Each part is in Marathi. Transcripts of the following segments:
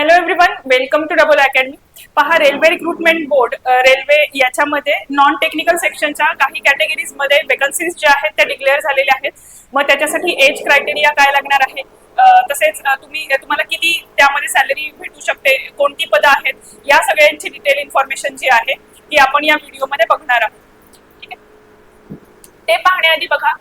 Hello everyone welcome to double academy पहा रेल्वे रिक्रुटमेंट बोर्ड रेल्वे याच्यामध्ये नॉन टेक्निकल सेक्शनच्या काही कॅटेगरीजमध्ये वेकन्सीज ज्या आहेत त्या डिक्लेअर झालेल्या आहेत. मग त्याच्यासाठी एज क्रायटेरिया काय लागणार आहे? तसेच तुम्ही तुम्हाला किती त्यामध्ये सॅलरी भेटू शकते? कोणती पदं आहेत? या सगळ्यांची डिटेल इन्फॉर्मेशन जी आहे ती आपण या व्हिडिओमध्ये बघणार आहोत. ठीक आहे? ते पाहण्याआधी बघा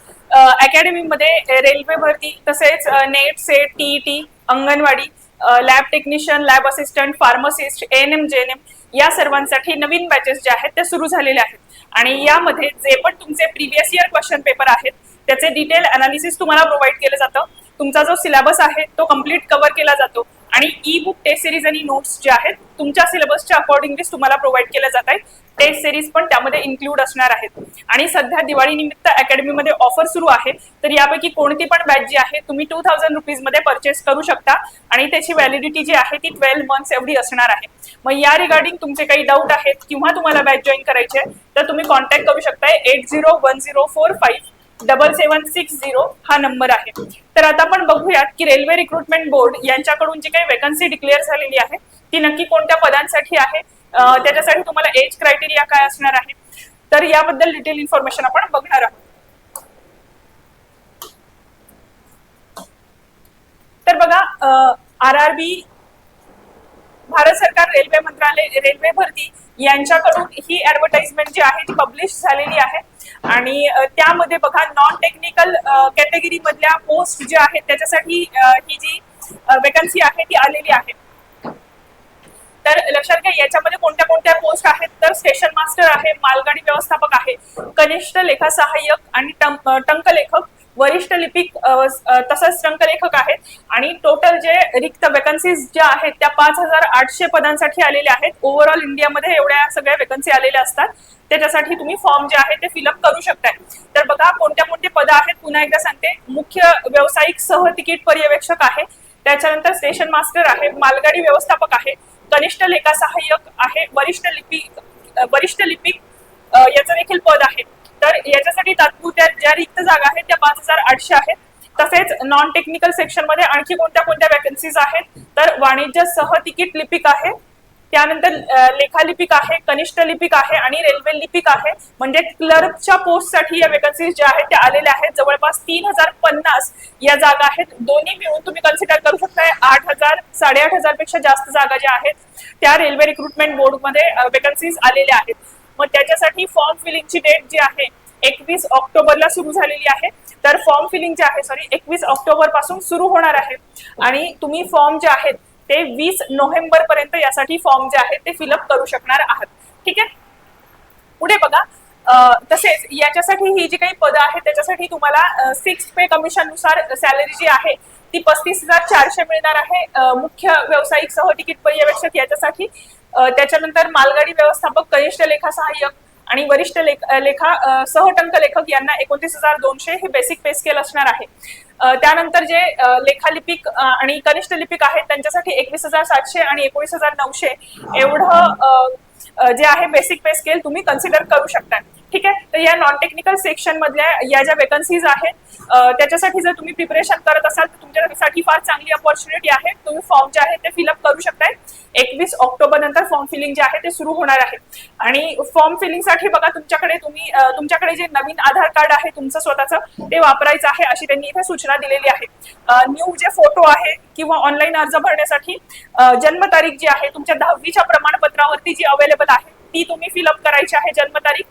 अकॅडमीमध्ये रेल्वे भरती तसेच NET SET T anganwadi lab technician lab assistant pharmacist N M J N M या सर्वांसाठी नवीन बॅचेस ज्या आहेत त्या सुरू झालेल्या आहेत. आणि यामध्ये जे पण तुमचे प्रिव्हियस इयर क्वेश्चन पेपर आहेत त्याचे डिटेल अनालिसिस तुम्हाला प्रोव्हाइड केलं जातं. तुमचा जो सिलेबस आहे तो कंप्लीट कव्हर केला जातो. आणि ई बुक टेस्ट सिरीज आणि नोट्स जे आहेत तुमच्या सिलेबसच्या अकॉर्डिंगली तुम्हाला प्रोव्हाइड केल्या जात आहेत. टेस्ट सिरीज पण त्यामध्ये इन्क्लूड असणार आहेत. आणि सध्या दिवाळी निमित्त अकॅडमीमध्ये ऑफर सुरू आहे. तर यापैकी कोणती पण बॅच जी आहे तुम्ही टू थाउजंड रुपीजमध्ये परचेस करू शकता. आणि त्याची व्हॅलिडिटी जी आहे ती ट्वेल्व मंथ्स एवढी असणार आहे. मग या रिगार्डिंग तुमचे काही डाऊट आहेत किंवा तुम्हाला बॅच जॉईन करायचे तर तुम्ही कॉन्टॅक्ट करू शकताय eight zero one zero four five double seven six zero हा नंबर आहे. तर आता आपण बघूयात की रेल्वे रिक्रुटमेंट बोर्ड यांच्याकडून जी काही वेकन्सी डिक्लेअर झालेली आहे ती नक्की कोणत्या पदांसाठी आहे? त्याच्यासाठी तुम्हाला एज क्रायटेरिया काय असणार आहे? तर याबद्दल डिटेल इन्फॉर्मेशन आपण बघणार आहोत. तर बघा आर आर बी भारत सरकार रेल्वे मंत्रालय रेल्वे भरती यांच्याकडून ही ऍडव्हर्टाइजमेंट जी आहे ती पब्लिश झालेली आहे. आणि त्यामध्ये बघा नॉन टेक्निकल कॅटेगरी मधल्या पोस्ट ज्या आहेत त्याच्यासाठी ही जी वेकन्सी आहे ती आलेली आहे. तर लक्षात घ्या याच्यामध्ये कोणत्या कोणत्या पोस्ट आहेत? तर स्टेशन मास्टर आहे मालगाडी व्यवस्थापक आहे कनिष्ठ लेखा सहाय्यक आणि टंकलेखक वरिष्ठ लिपिक तसंच श्रंखलेखक आहेत. आणि टोटल जे रिक्त वेकन्सीज ज्या आहेत त्या पाच हजार आठशे पदांसाठी आलेल्या आहेत. ओव्हरऑल इंडियामध्ये एवढ्या सगळ्या वेकन्सी आलेल्या असतात. त्याच्यासाठी तुम्ही फॉर्म जे आहे ते फिलअप करू शकताय. तर बघा कोणत्या कोणते पद आहेत पुन्हा एकदा सांगते. मुख्य व्यावसायिक सह तिकीट पर्यवेक्षक आहे. त्याच्यानंतर स्टेशन मास्टर आहे मालगाडी व्यवस्थापक आहे कनिष्ठ लेखा सहाय्यक आहे वरिष्ठ लिपिक वरिष्ठ लिपिक याचं देखील पद आहे. तर याच्यासाठी तात्पुरत्या ज्या रिक्त जागा आठशे आहेत. तसेच नॉन टेक्निकल सेक्शनमध्ये आणखी कोणत्या कोणत्या वॅकन्सीज आहेत? तर वाणिज्य सह तिकीट लिपिक आहे. त्यानंतर लेखालिपिक आहे कनिष्ठ लिपिक आहे आणि रेल्वे लिपिक आहे. म्हणजे क्लर्कच्या पोस्टसाठी या वेकन्सीज ज्या आहेत त्या आलेल्या आहेत. जवळपास तीन हजार पन्नास या जागा आहेत. दोन्ही मिळून तुम्ही कन्सिडर करू शकताय आठ हजार साडेआठ हजारपेक्षा जास्त जागा ज्या आहेत त्या रेल्वे रिक्रुटमेंट बोर्डमध्ये वेकन्सीज आलेल्या आहेत. मग त्याच्यासाठी फॉर्म फिलिंगची डेट जी आहे एकवीस ऑक्टोबरला सुरू झालेली आहे. तर फॉर्म फिलिंग जे आहे सॉरी एकवीस ऑक्टोबरपासून सुरू होणार आहे. आणि तुम्ही फॉर्म जे आहेत ते वीस नोव्हेंबर पर्यंत यासाठी फॉर्म जे आहेत ते फिलअप करू शकणार आहात. ठीक आहे? पुढे बघा. तसेच याच्यासाठी ही जी काही पदं आहेत त्याच्यासाठी तुम्हाला सिक्स पे कमिशननुसार सॅलरी जी आहे ती पस्तीस हजार चारशे मिळणार आहे. मुख्य व्यावसायिक सह तिकीट पर्यवेक्षक याच्यासाठी. त्याच्यानंतर मालगाडी व्यवस्थापक कनिष्ठ लेखा सहाय्यक आणि वरिष्ठ लेख लेखा सहटंक लेखक यांना एकोणतीस हजार दोनशे हे बेसिक पे स्केल असणार आहे. त्यानंतर जे लेखालिपिक आणि कनिष्ठ लिपिक आहेत त्यांच्यासाठी एकवीस हजार सातशे आणि एकोणीस हजार नऊशे एवढं जे आहे बेसिक पे स्केल तुम्ही कन्सिडर करू शकता. ठीक आहे? तर या नॉन टेक्निकल सेक्शन मधल्या या ज्या वेकन्सीज आहेत त्याच्यासाठी जर तुम्ही प्रिपरेशन करत असाल तर तुमच्यासाठी फार चांगली अपॉर्च्युनिटी आहे. तुम्ही फॉर्म जे आहे ते फिलअप करू शकताय. एकवीस ऑक्टोबर नंतर फॉर्म फिलिंग जे आहे ते सुरू होणार आहे. आणि फॉर्म फिलिंगसाठी बघा तुमच्याकडे तुम्ही तुमच्याकडे जे नवीन आधार कार्ड आहे तुमचं स्वतःचं ते वापरायचं आहे अशी त्यांनी इथे सूचना दिलेली आहे. न्यू जे फोटो आहे किंवा ऑनलाईन अर्ज भरण्यासाठी जन्मतारीख जी आहे तुमच्या दहावीच्या प्रमाणपत्रावरती जी अवेलेबल आहे. ती तुम्ही फिलअप करायची आहे जन्मतारीख.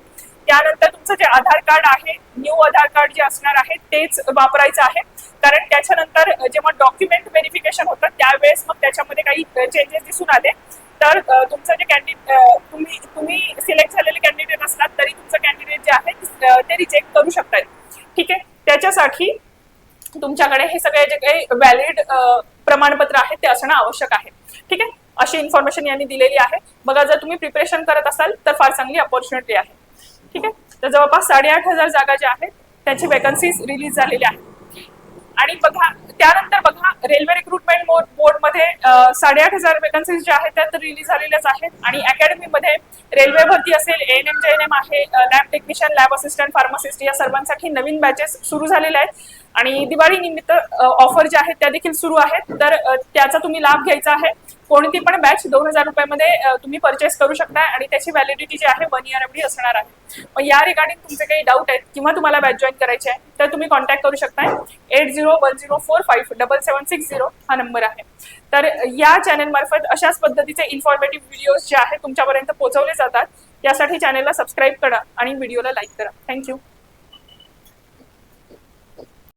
त्यानंतर तुमचं जे आधार कार्ड आहे न्यू आधार कार्ड जे असणार आहे तेच वापरायचं आहे. कारण त्याच्यानंतर जेव्हा डॉक्युमेंट व्हेरिफिकेशन होतं त्यावेळेस मग त्याच्यामध्ये काही चेंजेस दिसून आले. तर तुमचं जे कॅन्डिडेट तुम्ही तुम्ही सिलेक्ट झालेले कॅन्डिडेट असलात तरी तुमचं कॅन्डिडेट जे आहे ते रिजेक्ट करू शकतात ठीक आहे? त्याच्यासाठी तुमच्याकडे हे सगळे जे काही व्हॅलिड प्रमाणपत्र आहेत ते असणं आवश्यक आहे. ठीक आहे? अशी इन्फॉर्मेशन यांनी दिलेली आहे. बघा जर तुम्ही प्रिपरेशन करत असाल तर फार चांगली अपॉर्च्युनिटी आहे. ठीक आहे? तर जवळपास साडेआठ हजार जागा ज्या आहेत त्याची वेकन्सीज रिलीज झालेल्या आहेत. आणि बघा त्यानंतर बघा रेल्वे रिक्रुटमेंट बोर्ड बोर्डमध्ये साडेआठ हजार वेकन्सीज ज्या आहेत त्या तर रिलीज झालेल्याच आहेत. आणि अकॅडमीमध्ये रेल्वे भरती असेल N M J N M आहे lab technician lab assistant pharmacist या सर्वांसाठी नवीन बॅचेस सुरू झालेल्या आहेत. आणि दिवाळी निमित्त ऑफर ज्या आहेत त्या देखील सुरू आहेत. तर त्याचा तुम्ही लाभ घ्यायचा आहे. कोणती पण बॅच दोन हजार रुपयामध्ये तुम्ही परचेस करू शकता आणि त्याची व्हॅलिडिटी जी आहे वन इयर एवढी असणार आहे. मग या रिगार्डिंग तुमचे काही डाऊट आहेत किंवा तुम्हाला बॅच जॉईन करायची आहे तर तुम्ही कॉन्टॅक्ट करू शकताय. Eight zero one zero four five double seven six zero हा नंबर आहे. तर या चॅनल मार्फत अशाच पद्धतीचे इन्फॉर्मेटिव्ह व्हिडिओज जे आहेत तुमच्यापर्यंत पोहोचवले जातात. त्यासाठी चॅनलला सबस्क्राईब करा आणि व्हिडिओला लाईक करा. थँक्यू